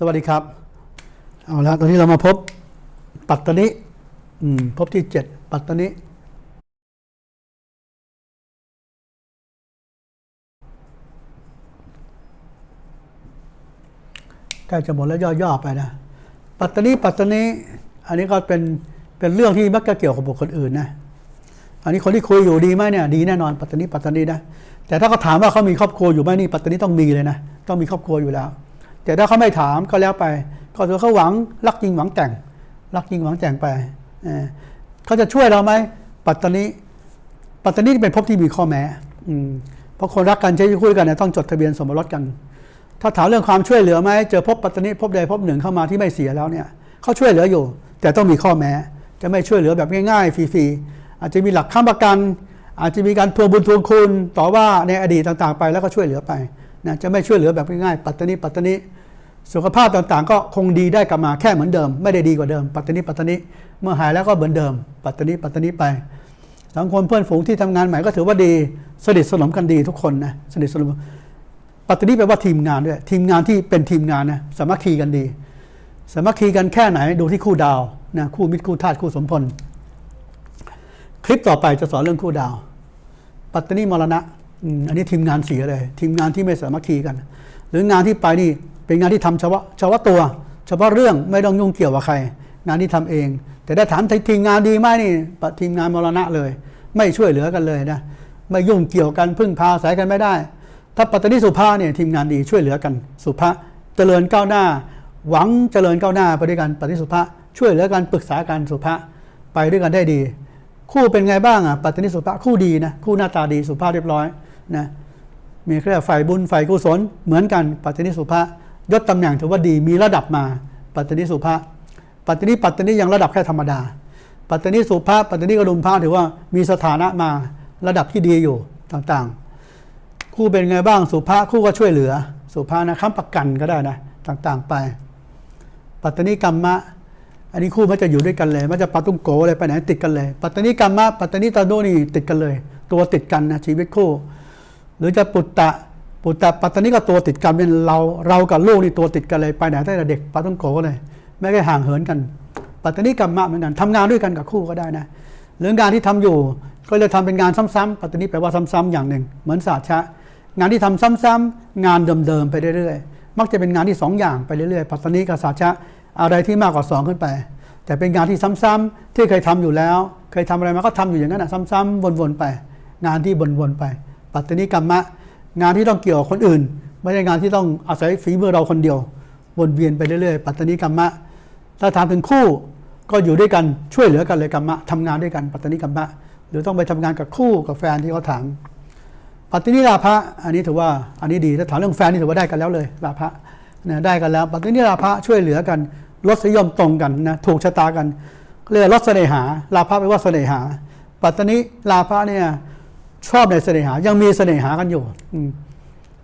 สวัสดีครับ เอาละตอนนี้เรามาพบปัตตานิอืมพบที่เจ็ดปัตตานิใกล้จะหมดแล้วย่อๆไปนะ ปัตตานิปัตตานิอันนี้ก็เป็นเป็นเรื่องที่มักจะเกี่ยวกับบุคคลอื่นนะ อันนี้คนที่คุยอยู่ดีไหมเนี่ยดีแน่นอนปัตตานีปัตตานีนะแต่ถ้าเขาถามว่าเขามีครอบครัวอยู่ไหมนี่ปัตตานีต้องมีเลยนะต้องมีครอบครัวอยู่แล้ว แต่ถ้าเขาไม่ถามก็แล้วไป ก็ถือเขาหวังรักจริงหวังแต่ง รักจริงหวังแต่งไปเเขาจะช่วยเราไหมปัตตานีปัตตานีเป็นภพที่มีข้อแม้อืเพราะคนรักกันใช้ชีวิตคู่กันเนี่ยต้องจดทะเบียนสมรสกัน ถ้าถามเรื่องความช่วยเหลือไหมเจอพบปัตตานีพบใดพบหนึ่งเข้ามาที่ไม่เสียแล้วเนี่ยเขาช่วยเหลืออยู่ แต่ต้องมีข้อแม้ จะไม่ช่วยเหลือแบบง่ายๆฟรีๆอาจจะมีหลักค้ำประกัน อาจจะมีการทวงบุญทวงคุณต่อว่าในอดีตต่างๆ ไปแล้วก็ช่วยเหลือไปนะจะไม่ช่วยเหลือแบบง่ายๆปัตตานีปัตตานี สุขภาพต่างๆ ก็คงดีได้กลับมาแค่เหมือนเดิม ไม่ได้ดีกว่าเดิม ปัตตานีปัตตานีเมื่อหายแล้วก็เหมือนเดิม ปัตตานีปัตตานีไป สังคมเพื่อนฝูงที่ทำงานใหม่ก็ถือว่าดีสนิทสนมกันดีทุกคนนะสนิทสนมปัตตานีแปลว่าทีมงานด้วยทีมงานที่เป็นทีมงานนะสามัคคีกันดีสามัคคีกันแค่ไหนดูที่คู่ดาวนะคู่มิตรคู่ธาตุคู่สมพลคลิปต่อไปจะสอนเรื่องคู่ดาว ปัตตานีมรณะอันนี้ทีมงานเสียเลย ทีมงานที่ไม่สามัคคีกัน หรืองานที่ไปนี่ เป็นงานที่ทำเฉพาะเฉพาะตัว เฉพาะเรื่องไม่ต้องยุ่งเกี่ยวกับใคร งานที่ทำเอง แต่ได้ถามทีมงานดีไหมนี่ปทีมงานมรณะเลย ไม่ช่วยเหลือกันเลยนะไม่ยุ่งเกี่ยวกันพึ่งพาอาศัยกันไม่ได้ ถ้าปัตตานีสุภาเนี่ยทีมงานดีช่วยเหลือกันสุภาเจริญก้าวหน้า หวังเจริญก้าวหน้าไปด้วยกันปัตตานีสุภาช่วยเหลือกันปรึกษากันสุภาไปด้วยกันได้ดี คู่เป็นไงบ้างอะปัตตานีสุภาคู่ดีนะคู่หน้าตาดีสุภาพเรียบร้อยนะมีแค่ฝ่ายบุญฝ่ายกุศลเหมือนกันปัตตานีสุภา ยศตำแหน่งถือว่าดีมีระดับมา ปัตตานีสุภาปัตตานีปัตตานียังระดับแค่ธรรมดา ปัตตานีสุภาปัตตานีกระดุมพระถือว่ามีสถานะมาระดับที่ดีอยู่ต่างๆ คู่เป็นไงบ้างสุภาคู่ก็ช่วยเหลือ สุภานะค้ำประกันก็ได้นะต่างๆไป ปัตตานีกรรมะ อันนี้คู่มันจะอยู่ด้วยกันเลย มันจะปาตุ้งโกอะไรไปไหนติดกันเลย ปัตตานีกรรมะปัตตานีตาโนนี่ติดกันเลย ตัวติดกันนะชีวิตคู่ หรือจะปุตตะ ปุตตะปัตตานีก็ตัวติดกันเป็นเราเรากับลูกนี่ตัวติดกันเลยไปไหนตั้งแต่เด็กปาตุ้งโกเลยไม่ได้ห่างเหินกัน ปัตตานีกรรมะเหมือนกันทำงานด้วยกันกับคู่ก็ได้นะหรืองานที่ทำอยู่ก็เลยทำเป็นงานซ้ำๆปัตตานีแปลว่าซ้ำๆอย่างหนึ่ง เหมือนศาสตร์ชะ งานที่ทำซ้ำๆงานเดิมๆไปเรื่อยๆมักจะเป็นงานที่สองอย่างไปเรื่อยๆปัตตานีกับศาสตร์ชะอะไรที่มากกว่าสองขึ้นไป แต่เป็นงานที่ซ้ำๆที่เคยทำอยู่แล้ว เคยทำอะไรมาก็ทำอยู่อย่างนั้นนะซ้ำๆวนๆไป งานที่วนๆไป ปัตตานีกรรมะ งานที่ต้องเกี่ยวกับคนอื่น ไม่ใช่งานที่ต้องอาศัยฝีมือเราคนเดียววนเวียนไปเรื่อยๆ ปัตตานีกรรมะ ถ้าถามถึงคู่ก็อยู่ด้วยกันช่วยเหลือกันเลยกรรมะทำงานด้วยกันปัตตานีกรรมะ หรือต้องไปทำงานกับคู่กับแฟนที่เขาถาม ปัตตินิลาภะอันนี้ถือว่าอันนี้ดีถ้าถามเรื่องแฟนนี่ถือว่าได้กันแล้วเลยลาภะนะได้กันแล้ว ปัตตินิลาภะช่วยเหลือกันลดสยมตรงกันนะถูกชะตากันเรียกว่าลดเสน่หาลาภะแปลว่าเสน่หา ปัตตนิลาภะเนี่ย ชอบในเสน่หา ยังมีเสน่หากันอยู่อืม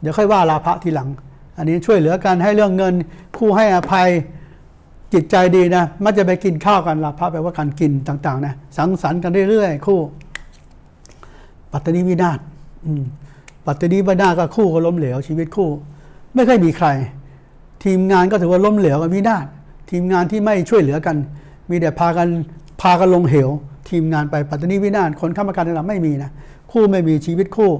เดี๋ยวค่อยว่าลาภะทีหลัง อันนี้ช่วยเหลือกันให้เรื่องเงิน คู่ให้อภัยจิตใจดีนะมักจะไปกินข้าวกันลาภะแปลว่าการกินต่าง ๆ นะ สังสรรค์กันเรื่อยๆคู่ ปัตตนิวินาศปัตตนิวินาศก็คู่ก็ล้มเหลวชีวิตคู่ ไม่เคยมีใคร ทีมงานก็ถือว่าล้มเหลวกันวินาศทีมงานที่ไม่ช่วยเหลือกัน มีแต่พากันพากันลงเหว ทีมงานไปปัตตานิวินาศคนข้ามการต่างๆไม่มีนะคู่ไม่มีชีวิตคู่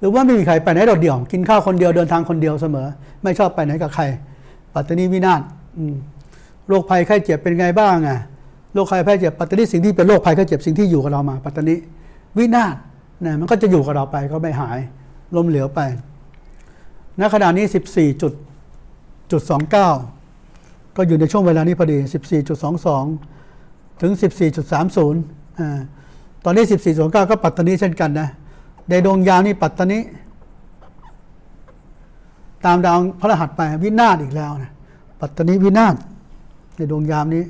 หรือว่าไม่มีใครไปไหนโดดเดี่ยว กินข้าวคนเดียวเดินทางคนเดียวเสมอ ไม่ชอบไปไหนกับใคร ปัตตานิวินาศโรคภัยไข้เจ็บเป็นไงบ้างอะโรคภัยไข้เจ็บปัตตานิสิ่งที่เป็นโรคภัยไข้เจ็บสิ่งที่อยู่กับเรามา ปัตตานิวินาศนะมันก็จะอยู่กับเราไปก็ไม่หายล้มเหลวไปณขณะนี้ 14จุดจุด29 ก็อยู่ในช่วงเวลานี้พอดี 14.22 ถึง 14.30อ่า ตอนนี้ 14.29ก็ปัตตานีเช่นกันนะในดวงยาวนี่ปัตตานีตามดาวพระรหัสไปวินาศอีกแล้วนะปัตตานีวินาศในดวงยามนี้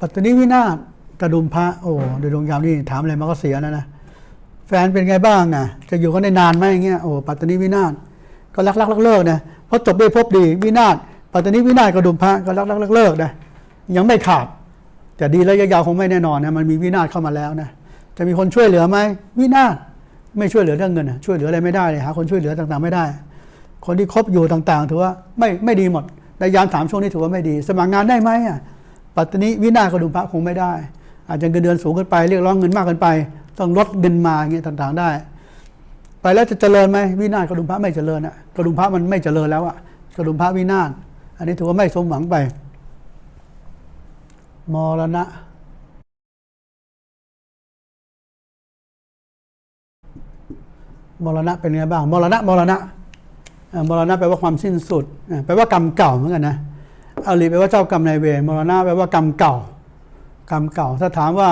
ปัตตานีวินาศกระดุมพระโอ้ในดวงยามนี่ถามอะไรมาก็เสียนะนะแฟนเป็นไงบ้างอะ จะอยู่กันได้นานไหมอย่างเงี้ยโอ้ปัตตานีวินาศก็รักรักเลิกเลิกนะเพราะจบด้วยพบดีวินาศ ปัตตานีวินาศกระดุมพระก็รักรักเลิกนะยังไม่ขาด แต่ดีระยะยาวคงไม่แน่นอนนะมันมีวินาศเข้ามาแล้วนะจะมีคนช่วยเหลือไหมวินาศไม่ช่วยเหลือเรื่องเงินช่วยเหลืออะไรไม่ได้เลยหาคนช่วยเหลือต่างๆไม่ได้ คนที่คบอยู่ต่างๆ ถือว่าไม่ไม่ดีหมดในยามสามช่วงนี้ถือว่าไม่ดี สมัครงานได้ไหมอะปัตตานีวินาศกระดุมพระคงไม่ได้ อาจจะเงินเดือนสูงเกินไปเรียกร้องเงินมากเกินไป ต้องลดเงินมาอย่างเงี้ยต่างๆได้ ไปแล้วจะเจริญไหมวินาศกระดุมพระไม่เจริญอะกระดุมพระมันไม่เจริญแล้วอะกระดุมพระวินาศ อันนี้ถือว่าไม่สมหวังไป มรณะ มรณะเป็นไงบ้าง มรณะ มรณะ มรณะแปลว่าความสิ้นสุด แปลว่ากรรมเก่าเหมือนกันนะอาลีแปลว่าเจ้ากรรมนายเวร มรณะแปลว่ากรรมเก่า กรรมเก่า ถ้าถามว่า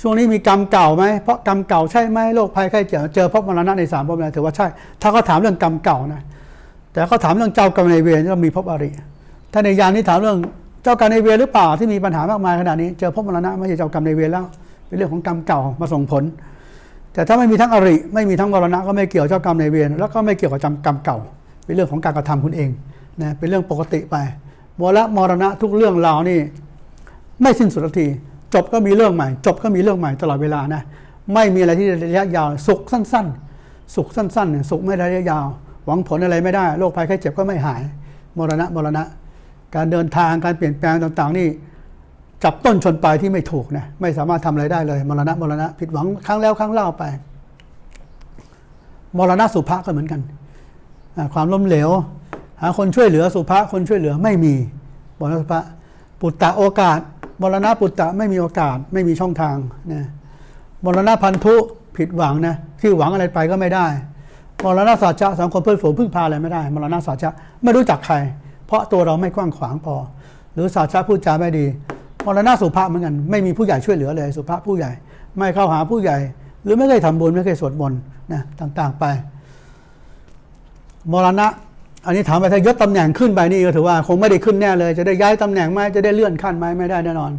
ช่วงนี้มีกรรมเก่าไหม เพราะกรรมเก่าใช่ไหมโรคภัยไข้เจ็บเจอเพบมรณะในสามภพแล้วถือว่าใช่ ถ้าเขาถามเรื่องกรรมเก่านะ แต่เขาถามเรื่องเจ้ากรรมนายเวรก็มีภพอริถ้าในยานนี้ถามเรื่องเจ้ากรรมนายเวรหรือเปล่าที่มีปัญหามากมายขนาดนี้ เจอภพมรณะไม่ใช่เจ้ากรรมนายเวรแล้ว เป็นเรื่องของกรรมเก่ามาส่งผล แต่ถ้าไม่มีทั้งอริ ไม่มีทั้งมรณะก็ไม่เกี่ยวเจ้ากรรมนายเวรแล้วก็ไม่เกี่ยวกับจำกรรมเก่า เป็นเรื่องของการกระทำคุณเองนะเป็นเรื่องปกติไปมรณะมรณะทุกเรื่องราวนี่ ไม่สิ้นสุดทีจบก็มีเรื่องใหม่ จบก็มีเรื่องใหม่ตลอดเวลานะไม่มีอะไรที่ระยะยาว สุขสั้น ๆ สุขสั้นๆ สุขไม่ระยะยาว หวังผลอะไรไม่ได้โรคภัยไข้เจ็บก็ไม่หายมรณะมรณะ การเดินทางการเปลี่ยนแปลงต่างๆ นี่จับต้นชนปลายที่ไม่ถูกนะไม่สามารถทำอะไรได้เลยมรณะมรณะ ผิดหวังครั้งแล้วครั้งเล่าไป มรณะสุภาก็เหมือนกัน ความล้มเหลว หาคนช่วยเหลือสุภาคนช่วยเหลือไม่มีมรณะสุภาปุตตะโอกาส มรณะปุตตะไม่มีโอกาสไม่มีช่องทางนะมรณะพันธุผิดหวังนะที่หวังอะไรไปก็ไม่ได้ มรณะสัจจะสังคมเพื่อนฝูงพึ่งพาอะไรไม่ได้มรณะสัจจะไม่รู้จักใคร เพราะตัวเราไม่กว้างขวางพอ หรือสัจจะพูดจาไม่ดีมรณะสุภาพเหมือนกันไม่มีผู้ใหญ่ช่วยเหลือเลย สุภาพผู้ใหญ่ ไม่เข้าหาผู้ใหญ่ หรือไม่เคยทำบุญไม่เคยสวดมนต์นะต่างๆไปมรณะอันนี้ถามไปถ้ายศตำแหน่งขึ้นไปนี่ก็ถือว่าคงไม่ได้ขึ้นแน่เลย จะได้ย้ายตำแหน่งไหมจะได้เลื่อนขั้นไหมไม่ได้แน่นอน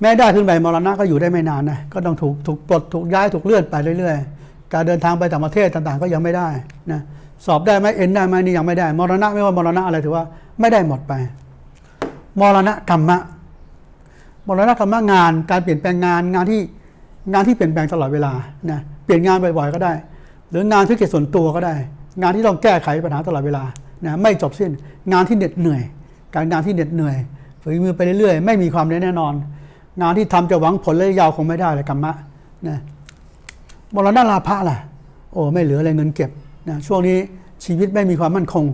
แม้ได้ขึ้นไปมรณะก็อยู่ได้ไม่นานนะก็ต้องถูกถูกปลดถูกย้ายถูกเลื่อนไปเรื่อยๆ การเดินทางไปต่างประเทศต่างๆ ก็ยังไม่ได้นะสอบได้ไหมเอ็นได้ไหมนี่ยังไม่ได้ มรณะไม่ว่ามรณะอะไรถือว่าไม่ได้หมดไป มรณะกรรมะมรณะกรรมะงาน การเปลี่ยนแปลงงานงานที่งานที่เปลี่ยนแปลงตลอดเวลานะเปลี่ยนงานบ่อยๆก็ได้ หรืองานธุรกิจส่วนตัวก็ได้ งานที่ต้องแก้ไขปัญหาตลอดเวลานะไม่จบสิ้นงานที่เหน็ดเหนื่อย การงานที่เหน็ดเหนื่อยฝืนมือไปเรื่อยๆ ไม่มีความแน่นอน งานที่ทำจะหวังผลระยะยาวคงไม่ได้เลยกรรมะนะ มรณะลาภะล่ะ โอ้ไม่เหลืออะไรเงินเก็บนะช่วงนี้ชีวิตไม่มีความมั่นคง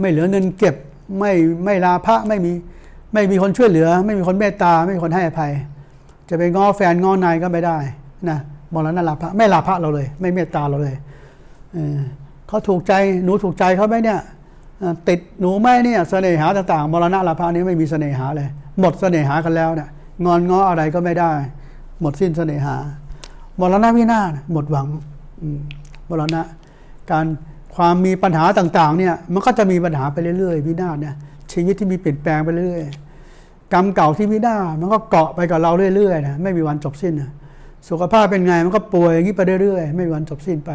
ไม่เหลือเงินเก็บ ไม่ไม่ลาภะไม่มีไม่มีคนช่วยเหลือ ไม่มีคนเมตตา ไม่มีคนให้อภัย จะไปง้อแฟนง้อนายก็ไม่ได้นะมรณะลาภะไม่ลาภะเราเลย ไม่เมตตาเราเลยเออเขาถูกใจหนูถูกใจเขาไหมเนี่ยติดหนูไหมเนี่ยเสน่หาต่างๆมรณะลาภะนี้ไม่มีเสน่หาเลย หมดเสน่หากันแล้วเนี่ยงอนง้ออะไรก็ไม่ได้ หมดสิ้นเสน่หา มรณะวินาศหมดหวังอืมรณะการความมีปัญหาต่างๆเนี่ยมันก็จะมีปัญหาไปเรื่อยๆวินาศเนี่ยชีวิตที่มีเปลี่ยนแปลงไปเรื่อยๆกรรมเก่าที่ไม่ได้มันก็เกาะไปกับเราเรื่อยๆนะไม่มีวันจบสิ้นนะสุขภาพเป็นไงมันก็ป่วยอย่างนี้ไปเรื่อยๆ ไม่มีวันจบสิ้นไป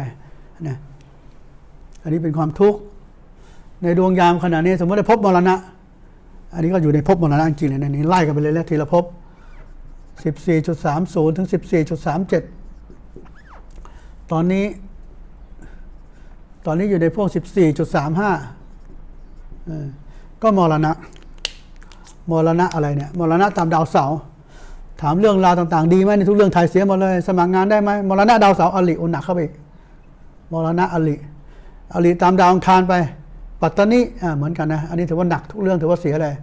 นะอันนี้เป็นความทุกข์ในดวงยามขณะนี้สมมติได้พบมรณะ อันนี้ก็อยู่ในภพมรณะจริงๆเลยนะนี่ไล่กันไปเลยแล้วทีละภพ14.30ถึง14.37 ตอนนี้ ตอนนี้อยู่ในพวก 14.35 ก็มรณะ มรณะอะไรเนี่ย มรณะตามดาวเสาร์ถามเรื่องราวต่าง ๆ ดีไหมในทุกเรื่องไทยเสียหมดเลย สมัครงานได้ไหมมรณะดาวเสาร์อลิอุหนักเข้าไปอีกมรณะอลิอลิตามดาวอังคารไป ปัตตานีเหมือนกันนะ อันนี้ถือว่าหนักทุกเรื่องถือว่าเสียเลย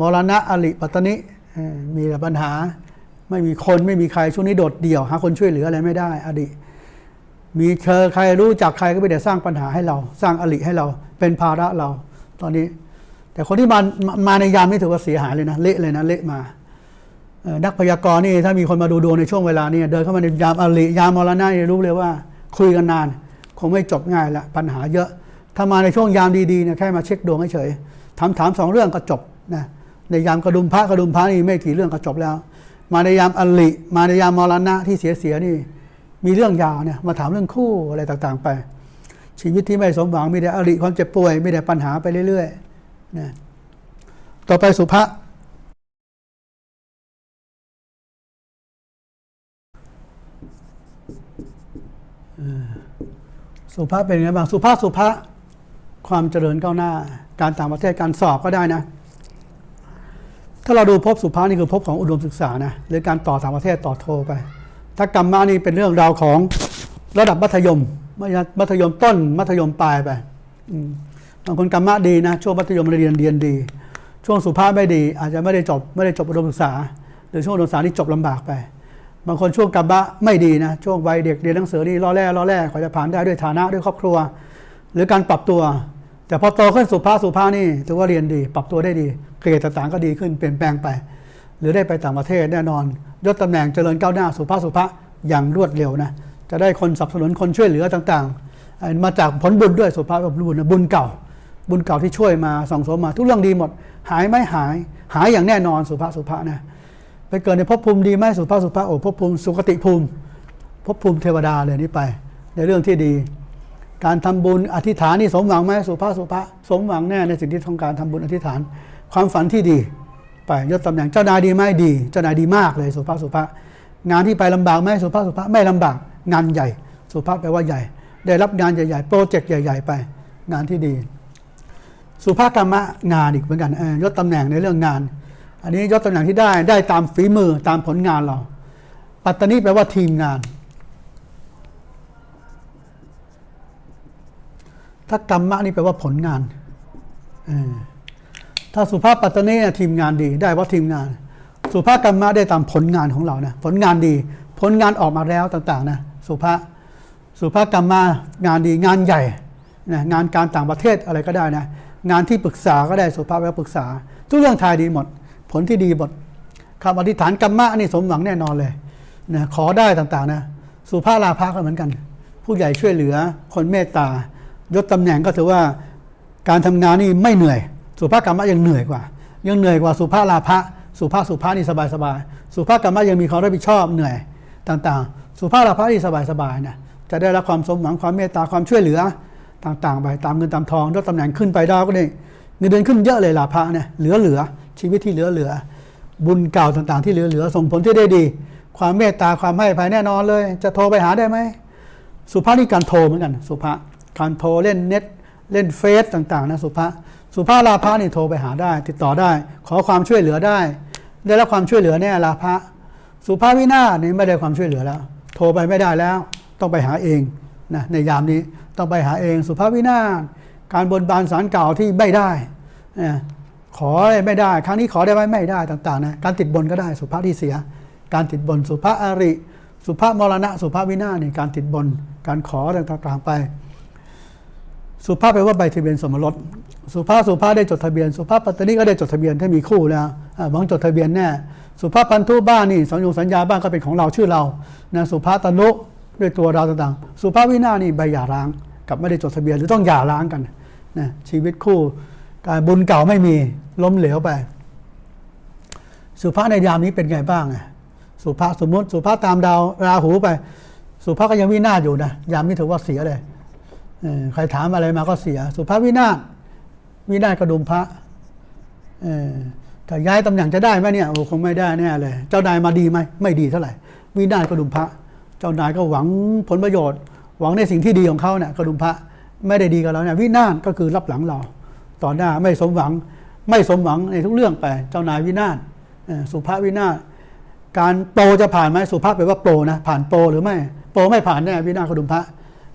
มรณะอลิปัตตานีมีแต่ปัญหา ไม่มีคนไม่มีใครช่วงนี้โดดเดี่ยวหาคนช่วยเหลืออะไรไม่ได้ อดี มีเธอใครรู้จักใครก็ไปแต่สร้างปัญหาให้เรา สร้างอลิให้เรา เป็นภาระเรา ตอนนี้ แต่คนที่มามามาในยามนี้ถือว่าเสียหายเลยนะเละเลยนะเละมานักพยากรณ์นี่ถ้ามีคนมาดูดวงในช่วงเวลานี้เดินเข้ามาในยามอลิยามมรณะนี่รู้เลยว่า คุยกันนาน คงไม่จบง่ายละปัญหาเยอะ ถ้ามาในช่วงยามดีๆเนี่ยแค่มาเช็คดวงเฉยๆถามถามสองเรื่องก็จบนะในยามกระดุมพระกระดุมพระนี่ไม่กี่เรื่องก็จบแล้ว มาในยามอลิมาในยามมรณะที่เสียๆนี่ มีเรื่องยาวเนี่ยมาถามเรื่องคู่อะไรต่างๆไป ชีวิตที่ไม่สมหวังมีแต่อริความเจ็บป่วยมีแต่ปัญหาไปเรื่อยๆนะต่อไปสุภะสุภาพเป็นไงบ้างสุภาพสุภาพความเจริญก้าวหน้า การต่างประเทศการสอบก็ได้นะ ถ้าเราดูภพสุภาพนี่คือภพของอุดมศึกษานะหรือการต่อต่างประเทศต่อโทไป ถ้ากรรมะนี่เป็นเรื่องราวของระดับมัธยม มัธยมต้น มัธยมปลายไปบางคนกรรมะดีนะ ช่วงมัธยมเรียนเรียนดี ช่วงสุภาพไม่ดี อาจจะไม่ได้จบไม่ได้จบอุดมศึกษา หรือช่วงอุดมศึกษานี่จบลำบากไป บางคนช่วงกรรมะไม่ดีนะ ช่วงวัยเด็กเรียนหนังสือนี่ล่อแร่ล่อแร่กว่าจะผ่านได้ด้วยฐานะด้วยครอบครัว หรือการปรับตัว แต่พอโตขึ้นสุภาพสุภาพนี่ถือว่าเรียนดี ปรับตัวได้ดีเกรดต่างๆก็ดีขึ้นเปลี่ยนแปลงไป หรือได้ไปต่างประเทศแน่นอนยศตำแหน่งเจริญก้าวหน้าสุภาพสุภาพอย่างรวดเร็วนะจะได้คนสนับสนุนคนช่วยเหลือต่างๆ มาจากผลบุญด้วยสุภาพบุญนะบุญเก่า บุญเก่าที่ช่วยมาส่องสมมา ทุกเรื่องดีหมด หายไม่หาย หายอย่างแน่นอนสุภาพสุภาพนะไปเกิดในภพภูมิดีไหมสุภาพสุภาพโอ้ภพภูมิสุคติภูมิภพภูมิเทวดาเลยนี่ไป ในเรื่องที่ดี การทำบุญอธิษฐานนี่สมหวังไหมสุภาพสุภาพสมหวังแน่ในสิ่งที่ต้องการทำบุญอธิษฐาน ความฝันที่ดี ไปยศตำแหน่งเจ้านายดีไหมดี เจ้านายดีมากเลยสุภาพสุภาพงานที่ไปลำบากไหมสุภาพสุภาพไม่ลำบากงานใหญ่ สุภาพแปลว่าใหญ่ ได้รับงานใหญ่ๆโปรเจกต์ใหญ่ ๆ ไป งานที่ดี สุภาพกรรมะงานอีกเหมือนกันยศตำแหน่งในเรื่องงาน อันนี้ยศตำแหน่งที่ได้ได้ตามฝีมือตามผลงานเรา ปัตตานีแปลว่าทีมงาน ถ้ากรรมะนี่แปลว่าผลงานอ ถ้าสุภาพปัตตานีเนี่ยทีมงานดีได้เพราะทีมงาน สุภาพกรรมะได้ตามผลงานของเรานะผลงานดี ผลงานออกมาแล้วต่างๆนะสุภาพสุภาพกรรมะงานดีงานใหญ่นะงานการต่างประเทศอะไรก็ได้นะงานที่ปรึกษาก็ได้สุภาพแปลว่าปรึกษา ทุกเรื่องทายดีหมด ผลที่ดีหมดคำอธิษฐานกรรมะนี่สมหวังแน่นอนเลยนะขอได้ต่างๆนะสุภาพลาภะก็เหมือนกัน ผู้ใหญ่ช่วยเหลือคนเมตตายศตำแหน่งก็ถือว่าการทำงานนี่ไม่เหนื่อย สุภาพกรรมะยังเหนื่อยกว่า ยังเหนื่อยกว่าสุภาพลาภะสุภาพสุภาพนี่สบายสบายสุภาพกรรมะยังมีความรับผิดชอบเหนื่อยต่างๆ สุภาพลาภะนี่สบายสบายนะจะได้รับความสมหวังความเมตตาความช่วยเหลือต่างๆ ไปตามเงินตามทองยศตำแหน่งขึ้นไปดาวก็ได้เงินเดือนขึ้นเยอะเลยลาภะเนี่ยเหลือเหลือชีวิตที่เหลือเหลือ บุญเก่าต่างๆ ที่เหลือเหลือส่งผลที่ได้ดี ความเมตตาความให้ภายแน่นอนเลย จะโทรไปหาได้ไหมสุภาพนี่การโทรเหมือนกัน สุภาพการโทรเล่นเน็ตเล่นเฟซต่างๆนะสุภาพ สุภาพลาภะนี่โทรไปหาได้ ติดต่อได้ ขอความช่วยเหลือได้ ได้รับความช่วยเหลือแน่ลาภะสุภาพวินาศนี่ไม่ได้ความช่วยเหลือแล้ว โทรไปไม่ได้แล้ว ต้องไปหาเองนะในยามนี้ต้องไปหาเอง สุภาพวินาศการบนบานสารเก่าที่ไม่ได้นะขอไม่ได้ ครั้งนี้ขอได้ไหมไม่ได้ต่างๆนะการติดบนก็ได้สุภาพที่เสีย การติดบนสุภาพอริ สุภาพมรณะ สุภาพวินาศนี่การติดบน การขอต่างๆไป สุภาพแปลว่าใบทะเบียนสมรสสุภาพสุภาพได้จดทะเบียน สุภาพปัตตานีก็ได้จดทะเบียนถ้ามีคู่แล้วหวังจดทะเบียนแน่สุภาพพันธุบ้านนี่สัญญงสัญญาบ้านก็เป็นของเราชื่อเรานะสุภาพตนุด้วยตัวเราต่างๆ สุภาพวินาศนี่ใบหย่าร้างกับไม่ได้จดทะเบียนหรือต้องหย่าร้างกันนะชีวิตคู่การบุญเก่าไม่มีล้มเหลวไป สุภาพในยามนี้เป็นไงบ้างสุภาพสมมติสุภาพตามดาวราหูไป สุภาพก็ยังวินาศอยู่นะยามนี้ถือว่าเสียเลย ใครถามอะไรมาก็เสีย สุภาพวินาศวินาศกระดุมพระถ้าย้ายตำแหน่งจะได้ไหมเนี่ยโอ้คงไม่ได้แน่เลย เจ้านายมาดีไหมไม่ดีเท่าไหร่ วินาศกระดุมพระ เจ้านายก็หวังผลประโยชน์ หวังในสิ่งที่ดีของเขาเนี่ยกระดุมพระไม่ได้ดีกับเราเนี่ยวินาศก็คือรับหลังเรา ต่อหน้าไม่สมหวังไม่สมหวังในทุกเรื่องไป เจ้านายวินาศสุภาพวินาศการโปรจะผ่านไหมสุภาพแปลว่าโปรนะผ่านโปรหรือไม่โปรไม่ผ่านแน่วินาศกระดุมพระ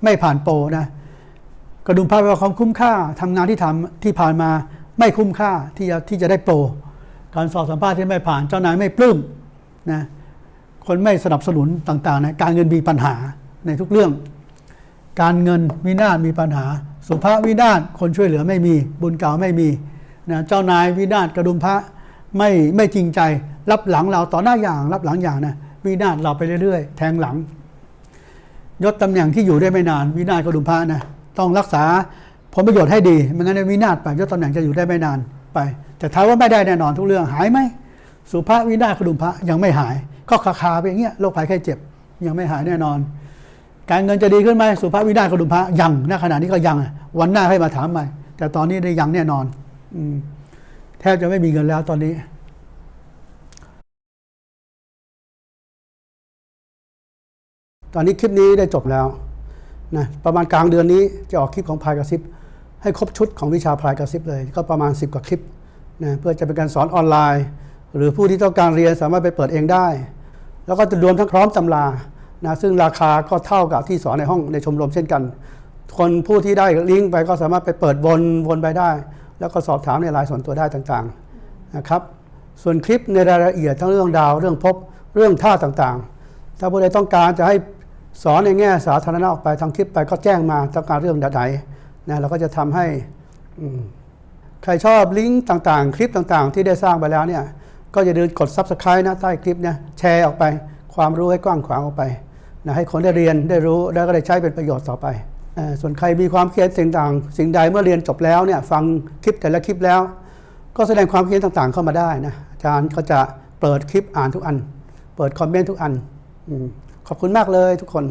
ไม่ผ่านโปรนะ กระดุมพระแปลว่าความคุ้มค่าทำงานที่ทำที่ผ่านมาไม่คุ้มค่าที่จะที่จะได้โปร การสอบสัมภาษณ์ที่ไม่ผ่านเจ้านายไม่ปลื้มนะคนไม่สนับสนุนต่างๆนะการเงินมีปัญหาในทุกเรื่อง การเงินวินาศมีปัญหา สุภาพวินาศคนช่วยเหลือไม่มีบุญเก่าไม่มีนะเจ้านายวินาศกระดุมพระไม่ไม่จริงใจ รับหลังเราต่อหน้าอย่าง รับหลังอย่างนะวินาศเราไปเรื่อยๆ แทงหลังยศตำแหน่งที่อยู่ได้ไม่นาน วินาศกระดุมพระนะ ต้องรักษาผลประโยชน์ให้ดีไม่งั้นวินาศไปยศตำแหน่งจะอยู่ได้ไม่นานไป แต่ท้ายว่าไม่ได้แน่นอนทุกเรื่องหายไหมสุภาพวินาศกระดุมพระยังไม่หาย ก็คาคาไปอย่างเงี้ยโรคภัยไข้เจ็บยังไม่หายแน่นอน การเงินจะดีขึ้นไหมสุภาพวินาศกระดุมพระยังณขณะนี้ก็ยังวันหน้าให้มาถามใหม่ แต่ตอนนี้ได้ยังแน่นอนอืแทบจะไม่มีเงินแล้วตอนนี้ตอนนี้คลิปนี้ได้จบแล้ว นะประมาณกลางเดือนนี้จะออกคลิปของพายกระซิบให้ครบชุดของวิชาพายกระซิบเลย ก็ประมาณ 10 กว่าคลิปนะเพื่อจะเป็นการสอนออนไลน์ หรือผู้ที่ต้องการเรียนสามารถไปเปิดเองได้ แล้วก็จะรวมทั้งพร้อมตำรานะซึ่งราคาก็เท่ากับที่สอนในห้องในชมรมเช่นกัน คนผู้ที่ได้ลิงก์ไปก็สามารถไปเปิดวนวนไปได้ แล้วก็สอบถามในไลน์ส่วนตัวได้ต่างๆนะครับส่วนคลิปในรายละเอียดทั้งเรื่องดาวเรื่องภพเรื่องท่าต่างๆ ถ้าผู้ใดต้องการจะให้ สอนในแง่สาธารณะออกไปทางคลิปไปก็แจ้งมาต้องการเรื่องใดๆนะเราก็จะทำให้ใครชอบลิงก์ต่างๆ คลิปต่างๆ ที่ได้สร้างไปแล้วเนี่ยก็อย่าลืมกด Subscribe นะใต้คลิปเนี่ยแชร์ออกไป ความรู้ให้กว้างขวางออกไปนะให้คนได้เรียนได้รู้แล้วก็ได้ใช้เป็นประโยชน์ต่อไป ส่วนใครมีความคิดเห็นสิ่งต่าง สิ่งใดเมื่อเรียนจบแล้วเนี่ยฟังคลิปแต่ละคลิปแล้ว ก็แสดงความคิดเห็นต่างๆ เข้ามาได้นะอาจารย์ก็จะเปิดคลิปอ่านทุกอัน เปิดคอมเมนต์ทุกอันอ ขอบคุณมากเลยทุกคน